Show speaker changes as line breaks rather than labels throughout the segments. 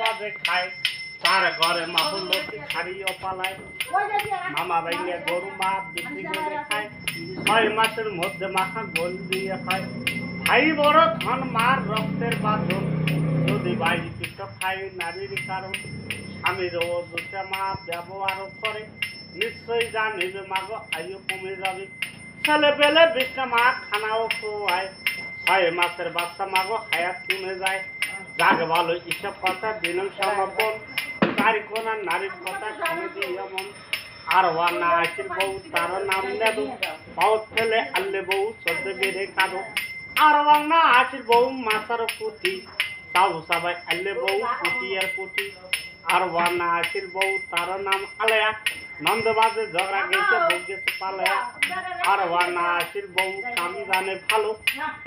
বাজে খায়। তার ঘরে মাহুল লতি ছাড়িয়ে পালায়। মামা ভাইয়া গরু মা বিক্রি করে খায় ছয় মাসের মধ্যে মাখা গোল দিয়ে খায়। ভাই বড় ধন, মার রক্তের বাঁধন। যদি ভাই পিষ্ট খায় নারীর কারণ, স্বামীর ও দুটা মা ব্যবহার করে, নিশ্চয়ই জানিবে মাগো আয়ু কমে যাবে। ছেলে পেলে বিষ্ণা মা খানাও খোয়ায় ছয় মাসের বাচ্চা মাগো হায়াত কমে যায়। যাক ভালো এসব কথা দিন সমর্পণ চারি কোনা নারীর কথা দিই এমন আর ওয়া না আসির বউ, তার নাম নেদু পাউত ফেলে আল্লে বউ চোদ্দ বেড়ে কাঁদো আর ওয়া না আসির বউ মাথার পুতি সাবু সাবাই আল্লে বউ পুতি আর পুতি আর ওয়া না আসির বউ, তার নাম আলেয়া, নন্দবাজে ঝগড়া গেছে বউ গেছে পালেয়া। আর ওয়া না আসির বউ, কাম জানে ভালো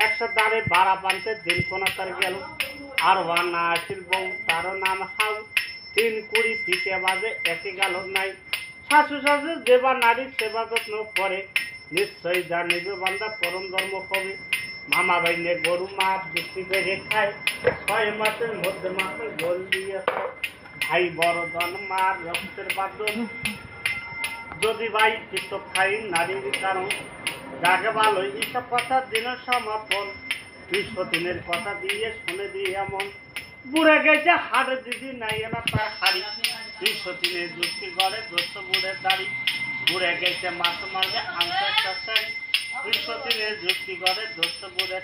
একশো দাঁড়ে বাড়া বানতে দিন কোনা তার গেল। আর ওয়া না আসির বউ তার নাম হাউ। তিন কুড়ি ফিতে বাজে, একই গেল নাই। শাশু শাশু যেবা নারী সেবা যত্ন করে। নিশ্চয়ই জানিবে বান্দা, পরম ধর্ম হবে মামা বাইনে গরু মা বিক্রি করে খায়। ছয় মাসের মধ্যে মাসে গোল দিয়ে ভাই বড় ধন, মার রক্তের বাদন যদি ভাই কৃত খাই নারীর কারণ যাকে ভালো এইসব কথা দিনের সমাপন। বিশ্ব কথা দিয়ে, শুনে দিয়ে এমন বুড়ে গেছে, হাড়ে দিদি নাই তার হাড়ি। দিনের যুক্তি করে দোস্ত বুড়ে গেছে মাছ মারবে দিনের যুক্তি করে দোস্ত বুড়ের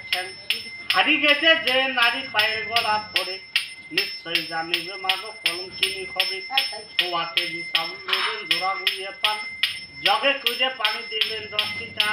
হারি গেছে যে নারী পায়ের গলা পড়ে নিশ্চয়ই জানিবে মাগো কলম চিনি হবে। সোয়া কেজি দেবেন, জোড়া গুলিয়ে পান। জগে কুজে পানি দিবেন, দশটি চা